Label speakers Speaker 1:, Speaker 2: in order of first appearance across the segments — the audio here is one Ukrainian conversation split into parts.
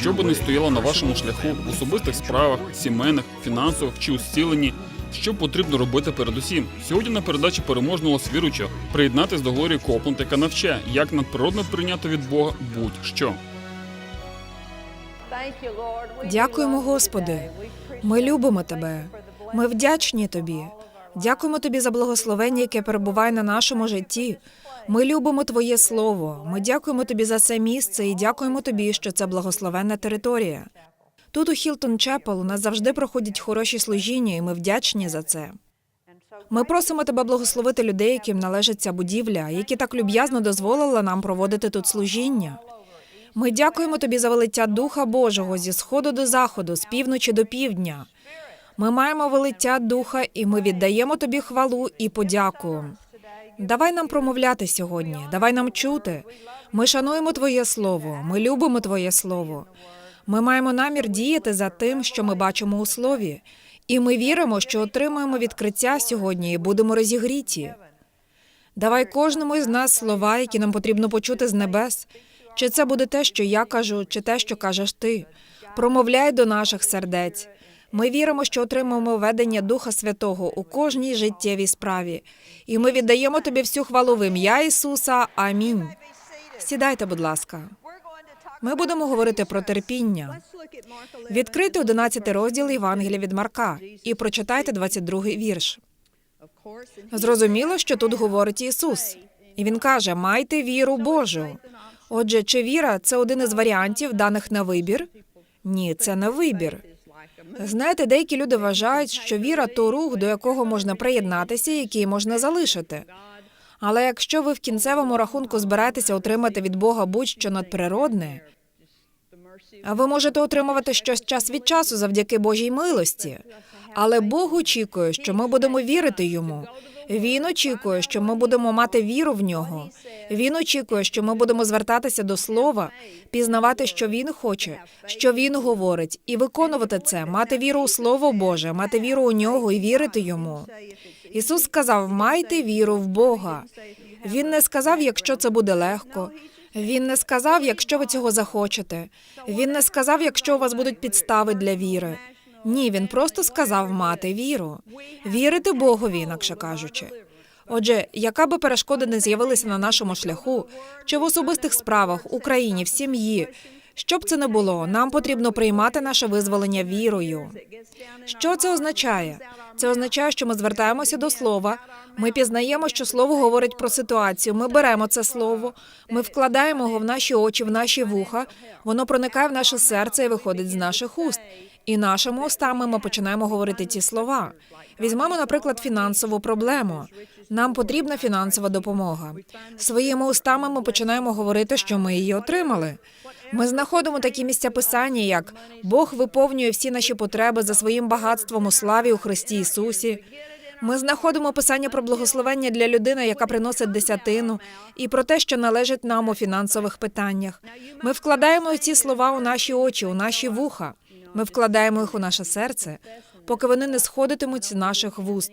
Speaker 1: Що би не стояло на вашому шляху в особистих справах, сімейних, фінансових чи у зціленні, що потрібно робити передусім? Сьогодні на передачі переможного віруючого приєднатись до Глорії Копланд, яка навчає, як надприродно прийняти від Бога будь-що.
Speaker 2: Дякуємо, Господи. Ми любимо тебе. Ми вдячні тобі. Дякуємо тобі за благословення, яке перебуває на нашому житті. Ми любимо Твоє Слово. Ми дякуємо тобі за це місце і дякуємо тобі, що це благословенна територія. Тут у Хілтон Чепел у нас завжди проходять хороші служіння, і ми вдячні за це. Ми просимо тебе благословити людей, яким належить ця будівля, які так люб'язно дозволили нам проводити тут служіння. Ми дякуємо тобі за велиття Духа Божого зі сходу до заходу, з півночі до півдня. Ми маємо велиття Духа, і ми віддаємо тобі хвалу і подяку. Давай нам промовляти сьогодні, давай нам чути. Ми шануємо Твоє Слово, ми любимо Твоє Слово. Ми маємо намір діяти за тим, що ми бачимо у слові, і ми віримо, що отримаємо відкриття сьогодні і будемо розігріті. Давай кожному із нас слова, які нам потрібно почути з небес. Чи це буде те, що я кажу, чи те, що кажеш ти. Промовляй до наших сердець. Ми віримо, що отримаємо ведення Духа Святого у кожній життєвій справі, і ми віддаємо тобі всю хвалу в ім'я Ісуса. Амінь. Сідайте, будь ласка. Ми будемо говорити про терпіння. Відкрийте 11 розділ Євангелія від Марка і прочитайте 22 вірш. Зрозуміло, що тут говорить Ісус, і він каже: майте віру Божу. Отже, чи віра це один із варіантів, даних на вибір? Ні, це не вибір. Знаєте, деякі люди вважають, що віра то рух, до якого можна приєднатися, який можна залишити. Але якщо ви в кінцевому рахунку збираєтеся отримати від Бога будь-що надприродне, ви можете отримувати щось час від часу завдяки Божій милості. Але Бог очікує, що ми будемо вірити йому. Він очікує, що ми будемо мати віру в нього. Він очікує, що ми будемо звертатися до слова, пізнавати, що він хоче, що він говорить, і виконувати це, мати віру у Слово Боже, мати віру у нього і вірити йому. Ісус сказав: майте віру в Бога. Він не сказав, якщо це буде легко. Він не сказав, якщо ви цього захочете. Він не сказав, якщо у вас будуть підстави для віри. Ні, він просто сказав мати віру, вірити Богові, інакше кажучи. Отже, яка би перешкода не з'явилася на нашому шляху, чи в особистих справах, у країні, в сім'ї, що б це не було, нам потрібно приймати наше визволення вірою. Що це означає? Це означає, що ми звертаємося до слова. Ми пізнаємо, що слово говорить про ситуацію. Ми беремо це слово, ми вкладаємо його в наші очі, в наші вуха. Воно проникає в наше серце і виходить з наших уст. І нашими устами ми починаємо говорити ці слова. Візьмемо, наприклад, фінансову проблему. Нам потрібна фінансова допомога. Своїми устами ми починаємо говорити, що ми її отримали. Ми знаходимо такі місця писання, як Бог виповнює всі наші потреби за своїм багатством у славі у Христі Ісусі. Ми знаходимо писання про благословення для людини, яка приносить десятину, і про те, що належить нам у фінансових питаннях. Ми вкладаємо ці слова у наші очі, у наші вуха. Ми вкладаємо їх у наше серце, поки вони не сходитимуть з наших вуст,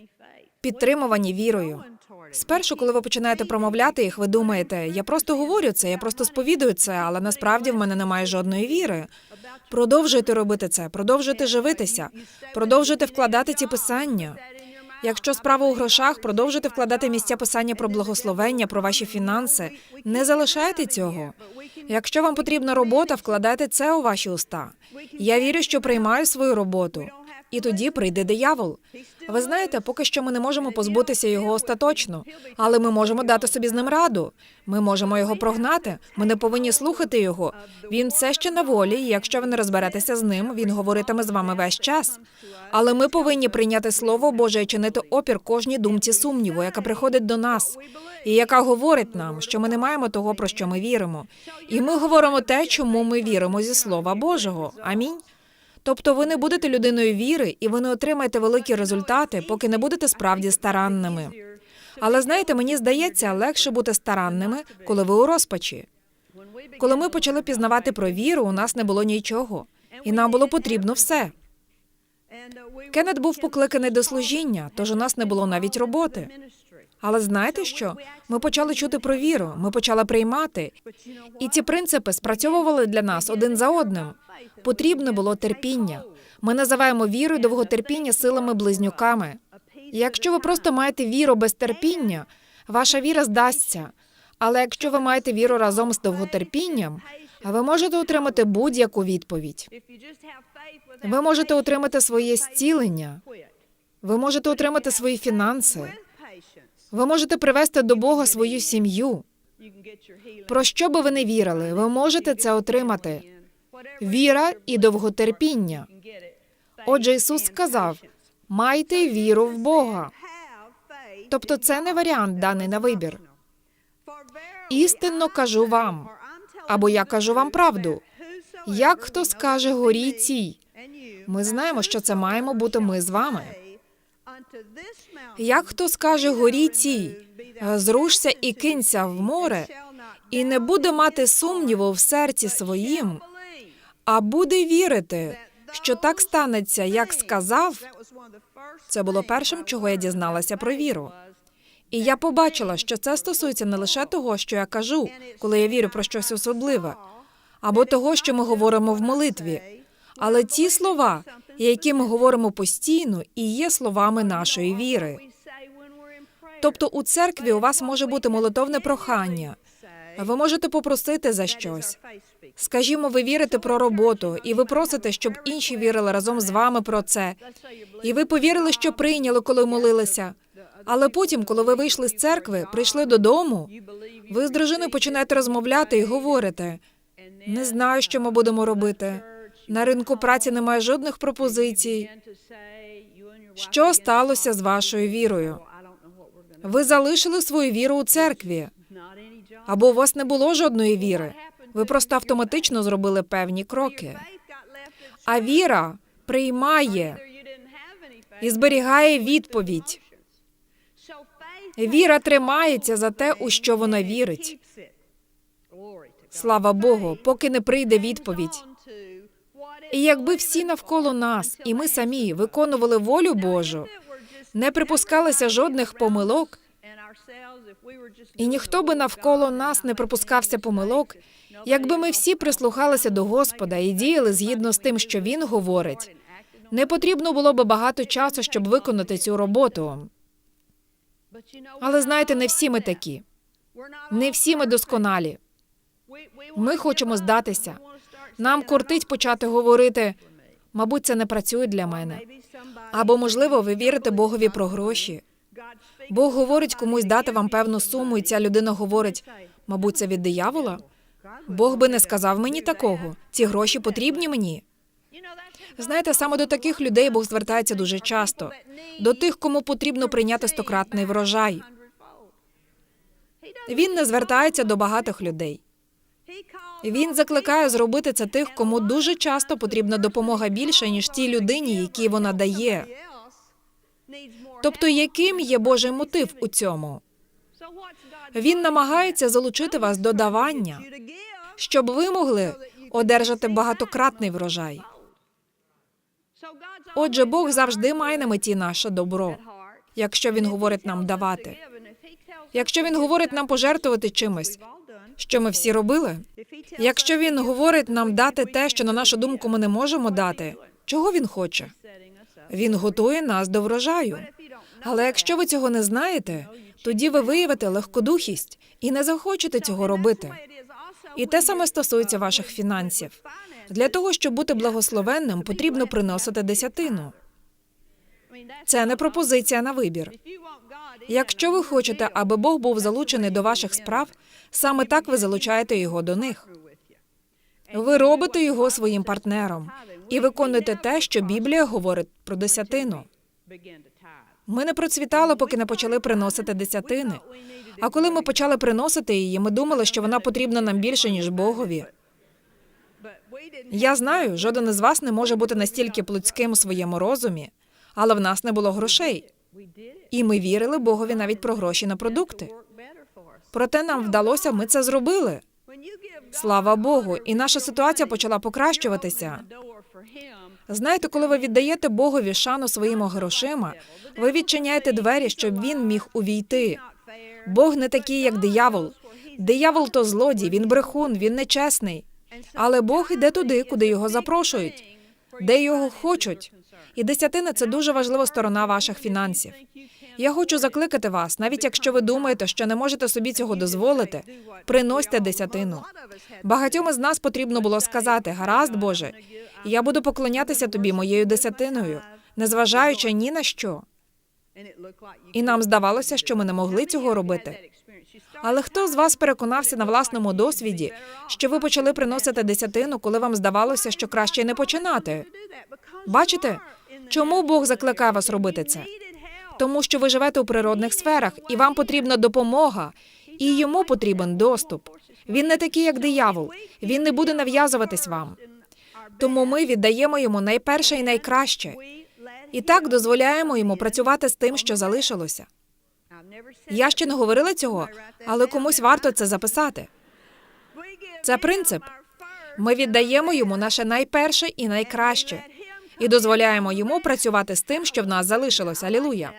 Speaker 2: підтримувані вірою. Спершу, коли ви починаєте промовляти їх, ви думаєте, я просто говорю це, я просто сповідую це, але насправді в мене немає жодної віри. Продовжуйте робити це, продовжуйте живитися, продовжуйте вкладати ці писання. Якщо справа у грошах, продовжуйте вкладати місця писання про благословення, про ваші фінанси. Не залишайте цього. Якщо вам потрібна робота, вкладайте це у ваші уста. Я вірю, що приймаю свою роботу. І тоді прийде диявол. Ви знаєте, поки що ми не можемо позбутися його остаточно, але ми можемо дати собі з ним раду. Ми можемо його прогнати. Ми не повинні слухати його. Він все ще на волі, і якщо ви не розберетеся з ним, він говоритиме з вами весь час. Але ми повинні прийняти слово Боже і чинити опір кожній думці сумніву, яка приходить до нас, і яка говорить нам, що ми не маємо того, про що ми віримо. І ми говоримо те, чому ми віримо зі слова Божого. Амінь. Тобто ви не будете людиною віри, і ви не отримаєте великі результати, поки не будете справді старанними. Але знаєте, мені здається, легше бути старанними, коли ви у розпачі. Коли ми почали пізнавати про віру, у нас не було нічого, і нам було потрібно все. Кеннет був покликаний до служіння, тож у нас не було навіть роботи. Але знаєте що? Ми почали чути про віру, ми почали приймати. І ці принципи спрацьовували для нас один за одним. Потрібно було терпіння. Ми називаємо віру і довготерпіння силами близнюками. І Якщо ви просто маєте віру без терпіння, ваша віра здасться. Але якщо ви маєте віру разом з довготерпінням, ви можете отримати будь-яку відповідь. Ви можете отримати своє зцілення, ви можете отримати свої фінанси, ви можете привести до Бога свою сім'ю. Про що би ви не вірили, ви можете це отримати. Віра і довготерпіння. Отже, Ісус сказав: майте віру в Бога. Тобто це не варіант даний на вибір. Істинно кажу вам, або я кажу вам правду. Як хто скаже горі цій, ми знаємо, що це маємо бути ми з вами. Як хто скаже горі цій, зрушся і кинься в море, і не буде мати сумніву в серці своїм, а буде вірити, що так станеться, як сказав. Це було першим, чого я дізналася про віру. І я побачила, що це стосується не лише того, що я кажу, коли я вірю про щось особливе, або того, що ми говоримо в молитві, але ті слова, які ми говоримо постійно, і є словами нашої віри. Тобто у церкві у вас може бути молитовне прохання. Ви можете попросити за щось. Скажімо, ви вірите про роботу, і ви просите, щоб інші вірили разом з вами про це. І ви повірили, що прийняли, коли молилися. Але потім, коли ви вийшли з церкви, прийшли додому, ви з дружиною починаєте розмовляти і говорите: не знаю, що ми будемо робити. На ринку праці немає жодних пропозицій. Що сталося з вашою вірою? Ви залишили свою віру у церкві, або у вас не було жодної віри. Ви просто автоматично зробили певні кроки. А віра приймає і зберігає відповідь. Віра тримається за те, у що вона вірить. Слава Богу, поки не прийде відповідь. І якби всі навколо нас, і ми самі виконували волю Божу, не припускалися жодних помилок, і ніхто би навколо нас не припускався помилок, якби ми всі прислухалися до Господа і діяли згідно з тим, що Він говорить, не потрібно було би багато часу, щоб виконати цю роботу. Але знаєте, не всі ми такі, не всі ми досконалі. Ми хочемо здатися. Нам кортить почати говорити. Мабуть, це не працює для мене. Або, можливо, ви вірите Богові про гроші. Бог говорить комусь дати вам певну суму, і ця людина говорить, мабуть, це від диявола. Бог би не сказав мені такого. Ці гроші потрібні мені. Знаєте, саме до таких людей Бог звертається дуже часто, до тих, кому потрібно прийняти стократний врожай. Він не звертається до багатих людей. Він закликає зробити це тих, кому дуже часто потрібна допомога більше, ніж тій людині, якій вона дає. Тобто, яким є Божий мотив у цьому? Він намагається залучити вас до давання, щоб ви могли одержати багатократний врожай. Отже, Бог завжди має на меті наше добро, якщо він говорить нам давати. Якщо він говорить нам пожертвувати чимось, що ми всі робили. Якщо він говорить нам дати те, що на нашу думку ми не можемо дати, чого він хоче? Він готує нас до врожаю. Але якщо ви цього не знаєте, тоді ви виявите легкодухість і не захочете цього робити. І те саме стосується ваших фінансів. Для того, щоб бути благословенним, потрібно приносити десятину. Це не пропозиція на вибір. Якщо ви хочете, аби Бог був залучений до ваших справ, саме так ви залучаєте його до них. Ви робите його своїм партнером і виконуєте те, що Біблія говорить про десятину. Ми не процвітали, поки не почали приносити десятини. А коли ми почали приносити її, ми думали, що вона потрібна нам більше, ніж Богові. Я знаю, жоден із вас не може бути настільки плотським у своєму розумі, але в нас не було грошей. І ми вірили Богові навіть про гроші на продукти. Проте нам вдалося, ми це зробили. Слава Богу, і наша ситуація почала покращуватися. Знаєте, коли ви віддаєте Богові шану своїми грошима, ви відчиняєте двері, щоб він міг увійти. Бог не такий, як диявол. Диявол то злодій, він брехун, він нечесний. Але Бог іде туди, куди його запрошують, де його хочуть. І десятина це дуже важлива сторона ваших фінансів. Я хочу закликати вас, навіть якщо ви думаєте, що не можете собі цього дозволити, приносьте десятину. Багатьом із нас потрібно було сказати: гаразд, Боже, я буду поклонятися тобі моєю десятиною, незважаючи ні на що. І нам здавалося, що ми не могли цього робити. Але хто з вас переконався на власному досвіді, що ви почали приносити десятину, коли вам здавалося, що краще не починати? Бачите, чому Бог закликає вас робити це? Тому що ви живете у природних сферах, і вам потрібна допомога, і йому потрібен доступ. Він не такий, як диявол. Він не буде нав'язуватись вам. Тому ми віддаємо йому найперше і найкраще. І так дозволяємо йому працювати з тим, що залишилося. Я ще не говорила цього, але комусь варто це записати. Це принцип. Ми віддаємо йому наше найперше і найкраще, і дозволяємо йому працювати з тим, що в нас залишилося. Алілуя.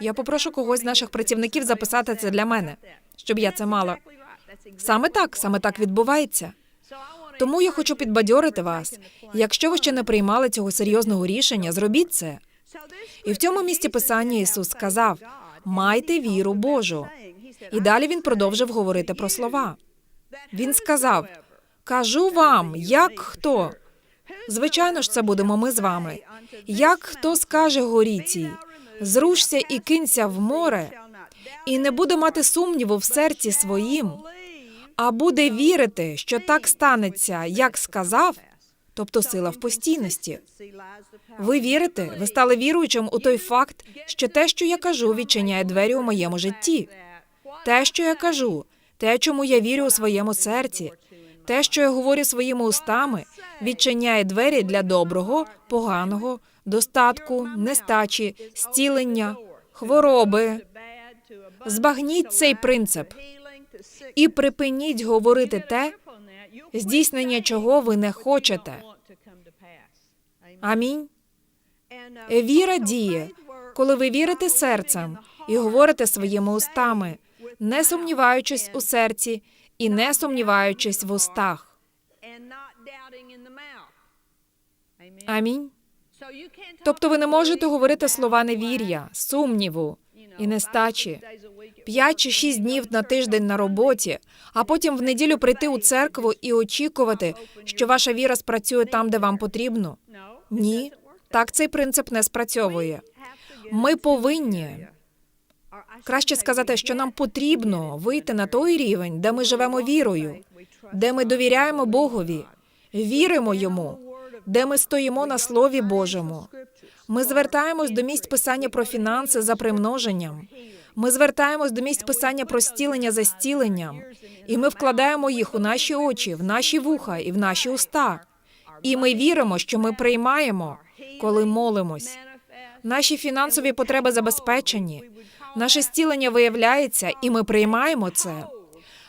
Speaker 2: Я попрошу когось з наших працівників записати це для мене, щоб я це мала. Саме так, саме так відбувається. Тому я хочу підбадьорити вас. Якщо ви ще не приймали цього серйозного рішення, зробіть це. І в цьому місці писання Ісус сказав: майте віру Божу. І далі він продовжив говорити про слова. Він сказав: кажу вам, як хто. Звичайно ж, це будемо ми з вами. Як хто скаже горіці, зрушся і кинься в море, і не буде мати сумніву в серці своїм, а буде вірити, що так станеться, як сказав, тобто сила в постійності. Ви вірите, ви стали віруючим у той факт, що те, що я кажу, відчиняє двері у моєму житті. Те, що я кажу, те, чому я вірю у своєму серці, те, що я говорю своїми устами, відчиняє двері для доброго, поганого, достатку, нестачі, зцілення, хвороби. Збагніть цей принцип і припиніть говорити те, здійснення чого ви не хочете. Амінь. Віра діє, коли ви вірите серцем і говорите своїми устами, не сумніваючись у серці і не сумніваючись в устах. Амінь. Тобто ви не можете говорити слова невір'я, сумніву і нестачі. П'ять чи шість днів на тиждень на роботі, а потім в неділю прийти у церкву і очікувати, що ваша віра спрацює там, де вам потрібно. Ні, так цей принцип не спрацьовує. Ми повинні краще сказати, що нам потрібно вийти на той рівень, де ми живемо вірою, де ми довіряємо Богові, віримо йому, де ми стоїмо на Слові Божому. Ми звертаємось до місць писання про фінанси за примноженням. Ми звертаємось до місць писання про стілення за стіленням, і ми вкладаємо їх у наші очі, в наші вуха і в наші уста. І ми віримо, що ми приймаємо, коли молимось. Наші фінансові потреби забезпечені. Наше стілення виявляється, і ми приймаємо це.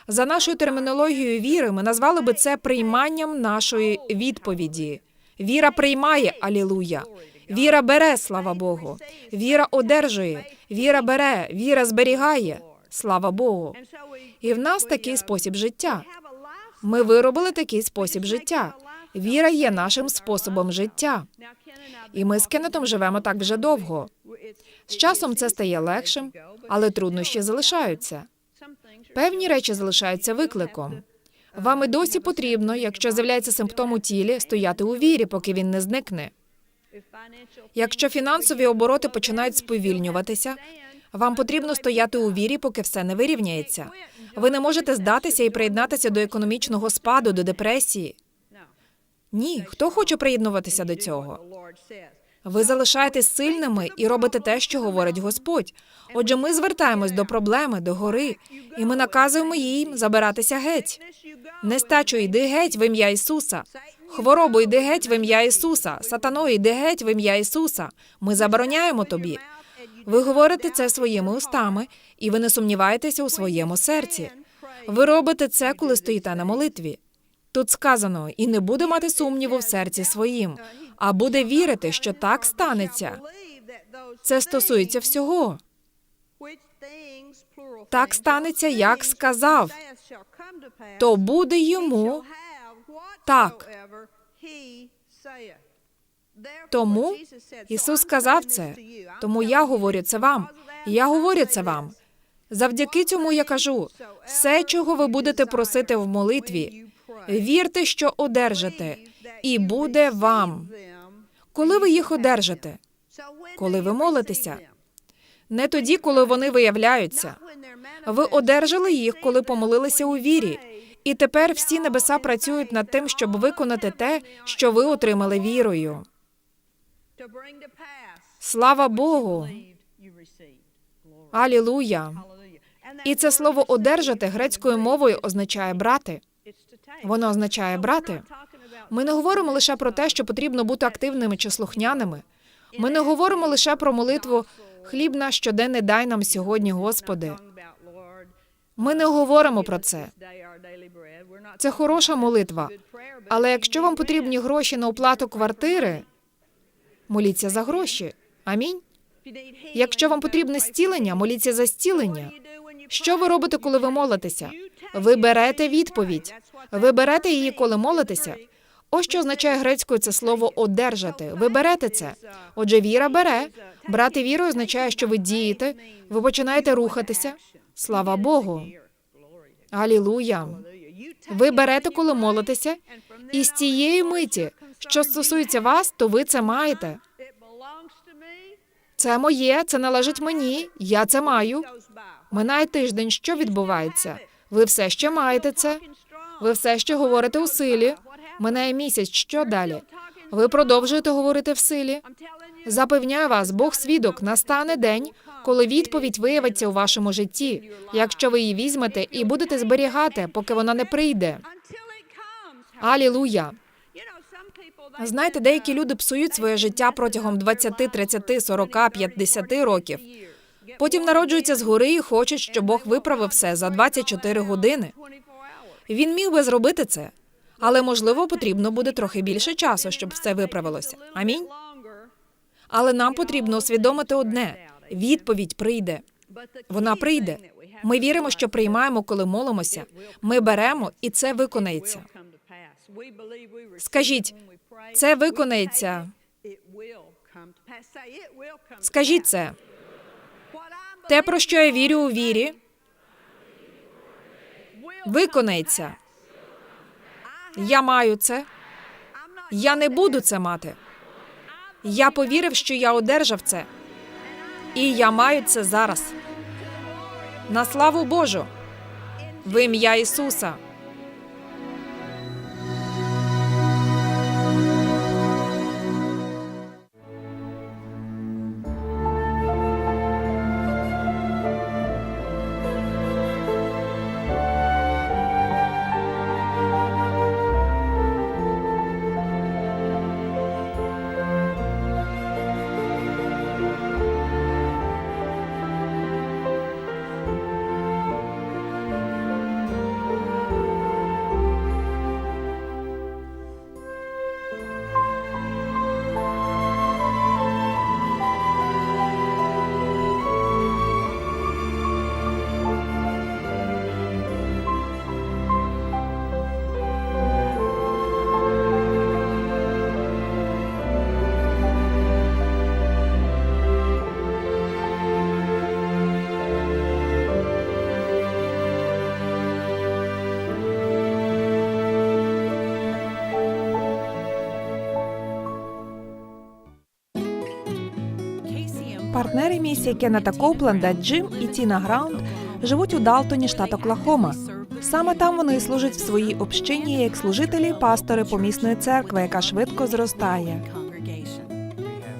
Speaker 2: За нашою термінологією віри ми назвали би це прийманням нашої відповіді. Віра приймає алілуя. Віра бере, слава Богу. Віра одержує, віра бере, віра зберігає. Слава Богу. І в нас такий спосіб життя. Ми виробили такий спосіб життя. Віра є нашим способом життя. І ми з Кеннетом живемо так вже довго. З часом це стає легшим, але труднощі залишаються. Певні речі залишаються викликом. Вам і досі потрібно, якщо з'являється симптом у тілі, стояти у вірі, поки він не зникне. Якщо фінансові обороти починають сповільнюватися, вам потрібно стояти у вірі, поки все не вирівняється. Ви не можете здатися і приєднатися до економічного спаду, до депресії. Ні, хто хоче приєднуватися до цього? Ви залишаєтесь сильними і робите те, що говорить Господь. Отже, ми звертаємось до проблеми, до гори, і ми наказуємо їм забиратися геть. Нестачу йди геть в ім'я Ісуса. Хворобу йди геть в ім'я Ісуса. Сатано йди геть в ім'я Ісуса. Ми забороняємо тобі. Ви говорите це своїми устами, і ви не сумніваєтеся у своєму серці. Ви робите це, коли стоїте на молитві. Тут сказано, і не буде мати сумніву в серці своїм, а буде вірити, що так станеться. Це стосується всього. Так станеться, як сказав. То буде йому так. Тому Ісус сказав це. Тому я говорю це вам. Я говорю це вам. Завдяки цьому я кажу: все, чого ви будете просити в молитві, вірте, що одержите, і буде вам. Коли ви їх одержите? Коли ви молитеся. Не тоді, коли вони виявляються. Ви одержали їх, коли помолилися у вірі. І тепер всі небеса працюють над тим, щоб виконати те, що ви отримали вірою. Слава Богу! Алілуя! І це слово одержати грецькою мовою означає брати. Воно означає брати. Ми не говоримо лише про те, що потрібно бути активними чи слухняними. Ми не говоримо лише про молитву хліб наш щоденний дай нам сьогодні, Господи. Ми не говоримо про це. Це хороша молитва. Але якщо вам потрібні гроші на оплату квартири, моліться за гроші. Амінь. Якщо вам потрібне зцілення, моліться за зцілення. Що ви робите, коли ви молитеся? Ви берете відповідь. Ви берете її, коли молитеся. Ось що означає грецькою це слово одержати. Ви берете це. Отже, віра бере. Брати віру означає, що ви дієте, ви починаєте рухатися. Слава Богу. Алілуя. Ви берете, коли молитеся, і з цієї миті, що стосується вас, то ви це маєте. Це моє, це належить мені. Я це маю. Минає тиждень. Що відбувається? Ви все ще маєте це. Ви все ще говорите у силі. Минає місяць. Що далі? Ви продовжуєте говорити в силі. Запевняю вас, Бог свідок, настане день, коли відповідь виявиться у вашому житті, якщо ви її візьмете і будете зберігати, поки вона не прийде. Алілуя! Знаєте, деякі люди псують своє життя протягом 20, 30, 40, 50 років. Потім народжуються згори і хочуть, щоб Бог виправив все за 24 години. Він міг би зробити це, але можливо потрібно буде трохи більше часу, щоб все виправилося. Амінь. Але нам потрібно усвідомити одне: відповідь прийде. Вона прийде. Ми віримо, що приймаємо, коли молимося. Ми беремо, і це виконається. Скажіть, це виконається. Скажіть це. Те, про що я вірю у вірі, виконається. Я маю це. Я не буду це мати. Я повірив, що я одержав це. І я маю це зараз. На славу Божу. В ім'я Ісуса. Партнери місії Кеннета Копленда Джим і Тіна Граунд живуть у Далтоні, штат Оклахома. Саме там вони служать в своїй общині як служителі і пастори помісної церкви, яка швидко зростає.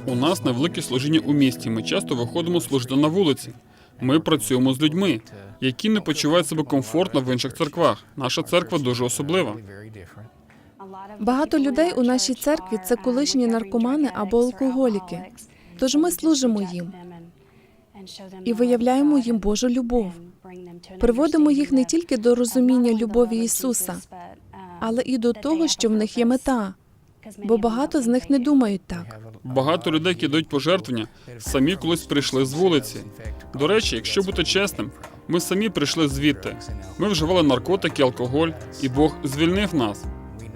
Speaker 1: У нас невелике служіння у місті. Ми часто виходимо служити на вулиці. Ми працюємо з людьми, які не почувають себе комфортно в інших церквах. Наша церква дуже особлива.
Speaker 3: Багато людей у нашій церкві це колишні наркомани або алкоголіки. Тож ми служимо їм і виявляємо їм Божу любов. Приводимо їх не тільки до розуміння любові Ісуса, але і до того, що в них є мета бо багато з них не думають так.
Speaker 1: Багато людей, які дають пожертвування, самі колись прийшли з вулиці. До речі, якщо бути чесним, ми самі прийшли звідти. Ми вживали наркотики, алкоголь, і Бог звільнив нас.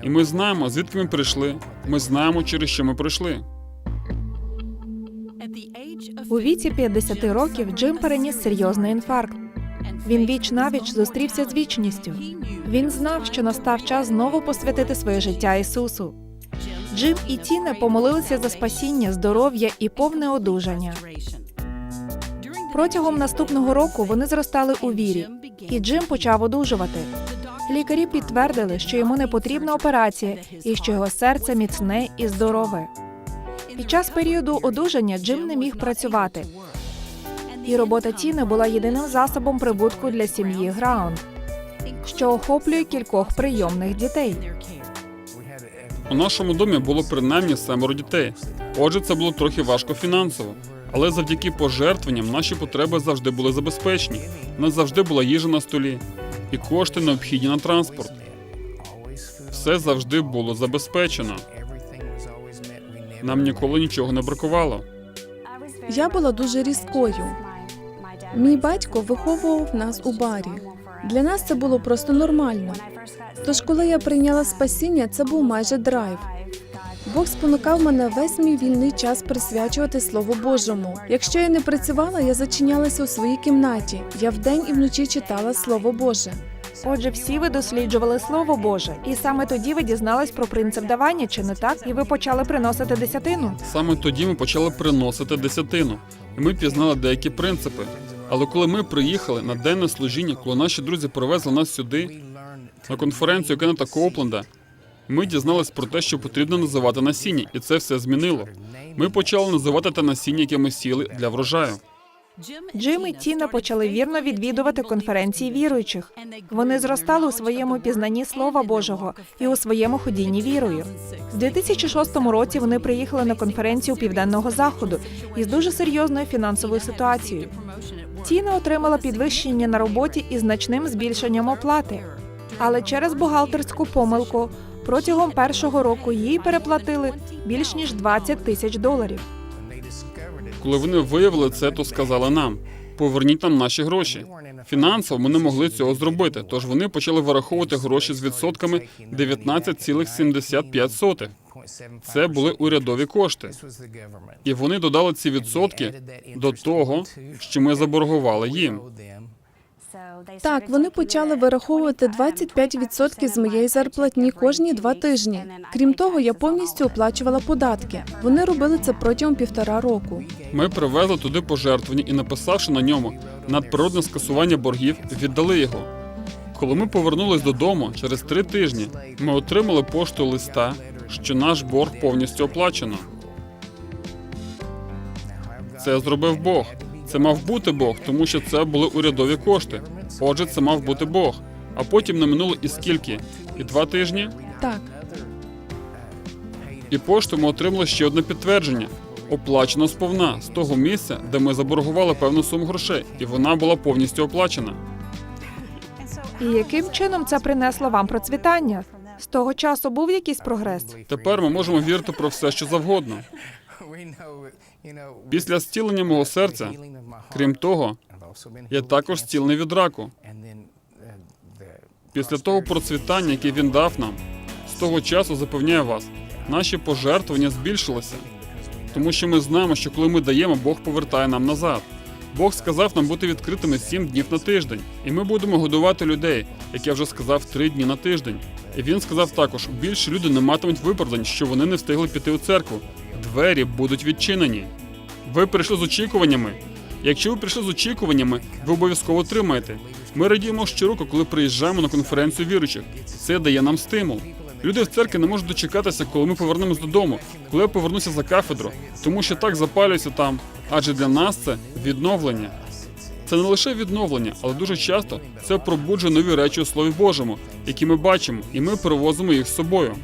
Speaker 1: І ми знаємо, звідки ми прийшли. Ми знаємо, через що ми пройшли.
Speaker 2: У віці 50 років Джим переніс серйозний інфаркт. Він віч навіч зустрівся з вічністю. Він знав, що настав час знову посвятити своє життя Ісусу. Джим і Тіна помолилися за спасіння, здоров'я і повне одужання. Протягом наступного року вони зростали у вірі, і Джим почав одужувати. Лікарі підтвердили, що йому не потрібна операція і що його серце міцне і здорове. Під час періоду одужання Джим не міг працювати, і робота Тіни була єдиним засобом прибутку для сім'ї Граунд, що охоплює кількох прийомних дітей.
Speaker 1: У нашому домі було принаймні семеро дітей. Отже, це було трохи важко фінансово. Але завдяки пожертвуванням наші потреби завжди були забезпечені. У нас завжди була їжа на столі і кошти необхідні на транспорт. Все завжди було забезпечено. Нам ніколи нічого не бракувало.
Speaker 3: Я була дуже різкою. Мій батько виховував нас у барі. Для нас це було просто нормально. Тож, коли я прийняла спасіння, це був майже драйв. Бог спонукав мене весь мій вільний час присвячувати Слову Божому. Якщо я не працювала, я зачинялася у своїй кімнаті. Я вдень і вночі читала Слово Боже.
Speaker 2: Отже, всі ви досліджували Слово Боже, і саме тоді ви дізнались про принцип давання, чи не так? І ви почали приносити десятину.
Speaker 1: Саме тоді ми почали приносити десятину, і ми пізнали деякі принципи. Але коли ми приїхали на денне служіння, коли наші друзі привезли нас сюди на конференцію Кеннета Коупленда, ми дізнались про те, що потрібно називати насіння, і це все змінило. Ми почали називати те насіння, яке ми сіли для врожаю.
Speaker 2: Джим і Тіна почали вірно відвідувати конференції віруючих. Вони зростали у своєму пізнанні Слова Божого і у своєму ходінні вірою. У 2006 році вони приїхали на конференцію Південного Заходу із дуже серйозною фінансовою ситуацією. Тіна отримала підвищення на роботі із значним збільшенням оплати, але через бухгалтерську помилку протягом першого року їй переплатили більш ніж 20 тисяч доларів.
Speaker 1: Коли вони виявили це, то сказали нам: поверніть нам наші гроші. Фінансово ми не могли цього зробити, тож вони почали вираховувати гроші з відсотками 19,75. Це були урядові кошти, і вони додали ці відсотки до того, що ми заборгували їм.
Speaker 3: Так, вони почали вираховувати 25% з моєї зарплатні кожні два тижні. Крім того, я повністю оплачувала податки. Вони робили це протягом півтора року.
Speaker 1: Ми привезли туди пожертвування і, написавши на ньому надприродне скасування боргів, віддали його. Коли ми повернулись додому через три тижні, ми отримали пошту листа, що наш борг повністю оплачено. Це зробив Бог. Це мав бути Бог, тому що це були урядові кошти. Отже, це мав бути Бог. А потім не минуло і скільки? І два тижні?
Speaker 3: Так,
Speaker 1: І пошту ми отримали ще одне підтвердження. Оплачено сповна з того місця, де ми заборгували певну суму грошей, і вона була повністю оплачена.
Speaker 2: І яким чином це принесло вам процвітання? З того часу був якийсь прогрес?
Speaker 1: Тепер ми можемо вірити про все, що завгодно. Після зцілення мого серця, крім того, я також зцілений від раку. Після того процвітання, яке він дав нам, з того часу запевняю вас, наші пожертвування збільшилися, тому що ми знаємо, що коли ми даємо, Бог повертає нам назад. Бог сказав нам бути відкритими сім днів на тиждень, і ми будемо годувати людей, як я вже сказав, три дні на тиждень. І він сказав також: більше люди не матимуть виправдань, що вони не встигли піти у церкву. Двері будуть відчинені. Ви прийшли з очікуваннями. Якщо ви прийшли з очікуваннями, ви обов'язково отримаєте. Ми радіємо щороку, коли приїжджаємо на конференцію віруючих. Це дає нам стимул. Люди в церкві не можуть дочекатися, коли ми повернемось додому, коли я повернуся за кафедру, тому що так запалююся там. Адже для нас це відновлення. Це не лише відновлення, але дуже часто це пробуджує нові речі у Слові Божому, які ми бачимо, і ми перевозимо їх з собою.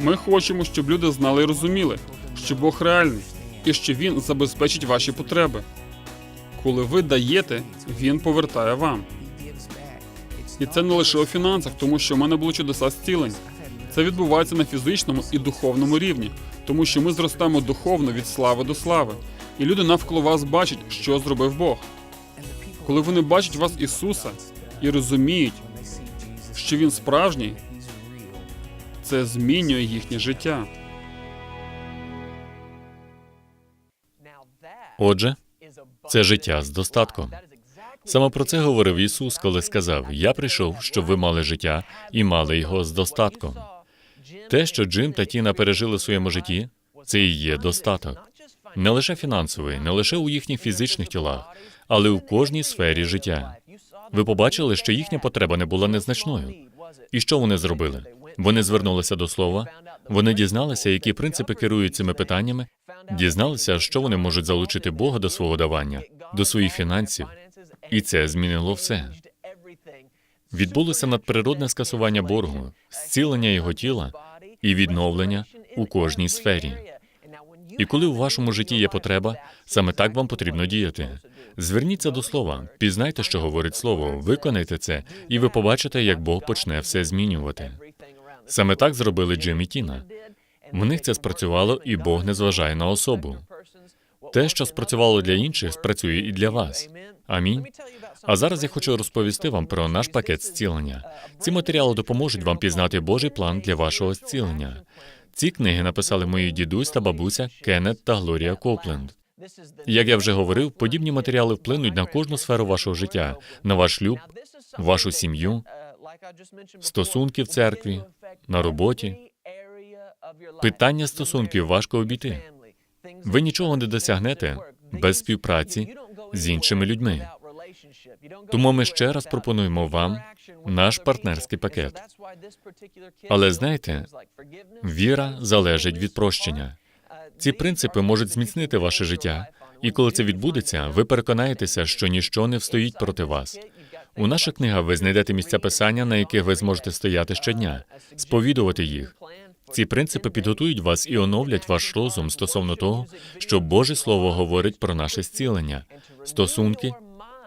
Speaker 1: Ми хочемо, щоб люди знали і розуміли, що Бог реальний і що Він забезпечить ваші потреби. Коли ви даєте, Він повертає вам. І це не лише у фінансах, тому що в мене були чудеса зцілень. Це відбувається на фізичному і духовному рівні, тому що ми зростаємо духовно від слави до слави, і люди навколо вас бачать, що зробив Бог. Коли вони бачать вас Ісуса і розуміють, що Він справжній, це змінює їхнє життя.
Speaker 4: Отже, це життя з достатком. Саме про це говорив Ісус, коли сказав: Я прийшов, щоб ви мали життя і мали його з достатком. Те, що Джим та Тіна пережили в своєму житті, це і є достаток. Не лише фінансовий, не лише у їхніх фізичних тілах, але у кожній сфері життя. Ви побачили, що їхня потреба не була незначною. І що вони зробили? Вони звернулися до слова, вони дізналися, які принципи керують цими питаннями, дізналися, що вони можуть залучити Бога до свого давання, до своїх фінансів, і це змінило все. Відбулося надприродне скасування боргу, зцілення його тіла і відновлення у кожній сфері. І коли у вашому житті є потреба, саме так вам потрібно діяти. Зверніться до слова, пізнайте, що говорить слово, виконайте це, і ви побачите, як Бог почне все змінювати. Саме так зробили Джим і Тіна. В них це спрацювало, і Бог не зважає на особу. Те, що спрацювало для інших, спрацює і для вас. Амінь. А зараз я хочу розповісти вам про наш пакет зцілення. Ці матеріали допоможуть вам пізнати Божий план для вашого зцілення. Ці книги написали мої дідусь та бабуся Кеннет та Глорія Копленд. Як я вже говорив, подібні матеріали вплинуть на кожну сферу вашого життя, на ваш шлюб, вашу сім'ю, стосунки в церкві, на роботі. Питання стосунків важко обійти. Ви нічого не досягнете без співпраці з іншими людьми. Тому ми ще раз пропонуємо вам наш партнерський пакет. Але знаєте, віра залежить від прощення. Ці принципи можуть зміцнити ваше життя, і коли це відбудеться, ви переконаєтеся, що ніщо не встоїть проти вас. У наших книгах ви знайдете місця писання, на яких ви зможете стояти щодня, сповідувати їх. Ці принципи підготують вас і оновлять ваш розум стосовно того, що Боже Слово говорить про наше зцілення, стосунки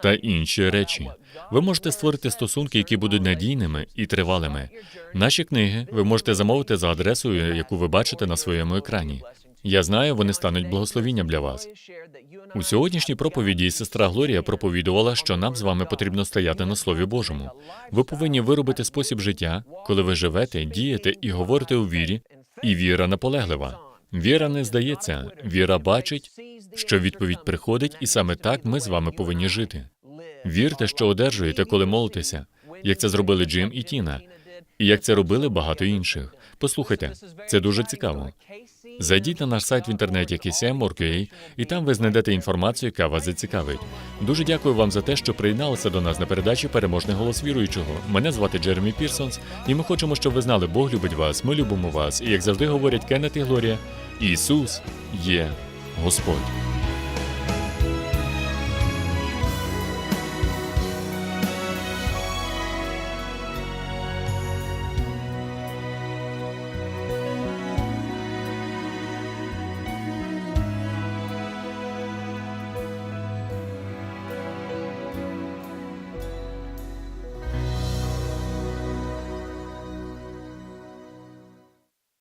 Speaker 4: та інші речі. Ви можете створити стосунки, які будуть надійними і тривалими. Наші книги ви можете замовити за адресою, яку ви бачите на своєму екрані. Я знаю, вони стануть благословінням для вас. У сьогоднішній проповіді сестра Глорія проповідувала, що нам з вами потрібно стояти на Слові Божому. Ви повинні виробити спосіб життя, коли ви живете, дієте і говорите у вірі, і віра наполеглива. Віра не здається, віра бачить, що відповідь приходить, і саме так ми з вами повинні жити. Вірте, що одержуєте, коли молитеся, як це зробили Джим і Тіна, і як це робили багато інших. Послухайте, це дуже цікаво. Зайдіть на наш сайт в інтернеті KCM.org.ua, і там ви знайдете інформацію, яка вас зацікавить. Дуже дякую вам за те, що приєдналися до нас на передачі Переможний голос віруючого. Мене звати Джеремі Пірсонс, і ми хочемо, щоб ви знали, Бог любить вас, ми любимо вас. І як завжди говорять Кеннет і Глорія, Ісус є Господь.